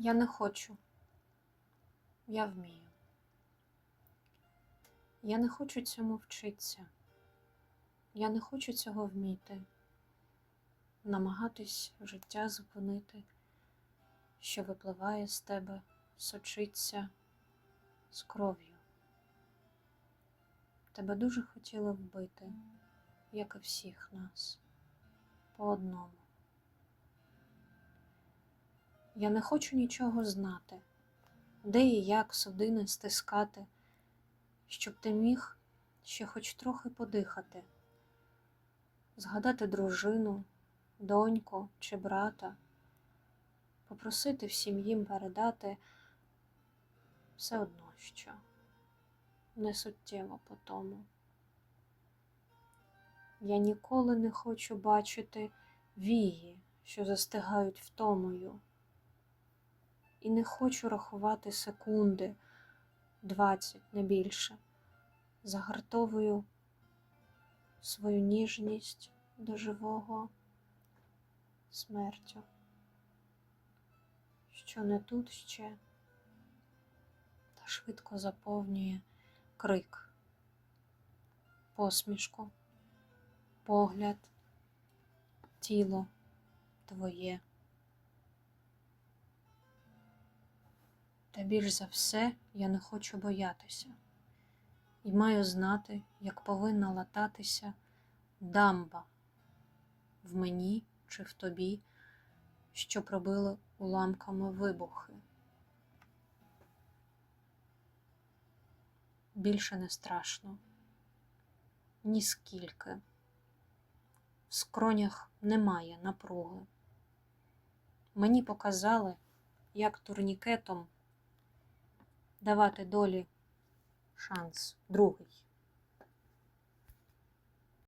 Я не хочу. Я вмію. Я не хочу цьому вчитися. Я не хочу цього вміти. Намагатись життя зупинити, що випливає з тебе, сочиться з кров'ю. Тебе дуже хотіли вбити, як і всіх нас, по одному. Я не хочу нічого знати, де і як судини стискати, щоб ти міг ще хоч трохи подихати, згадати дружину, доньку чи брата, попросити всім їм передати все одно що, не суттєво по тому. Я ніколи не хочу бачити вії, що застигають втомою. І не хочу рахувати секунди, двадцять не більше. Загартовую свою ніжність до живого смертю, що не тут ще, та швидко заповнює крик, посмішку, погляд, тіло твоє. Та більш за все я не хочу боятися і маю знати, як повинна лататися дамба в мені чи в тобі, що пробили уламками вибухи. Більше не страшно, ніскільки. В скронях немає напруги. Мені показали, як турнікетом давати долі шанс другий.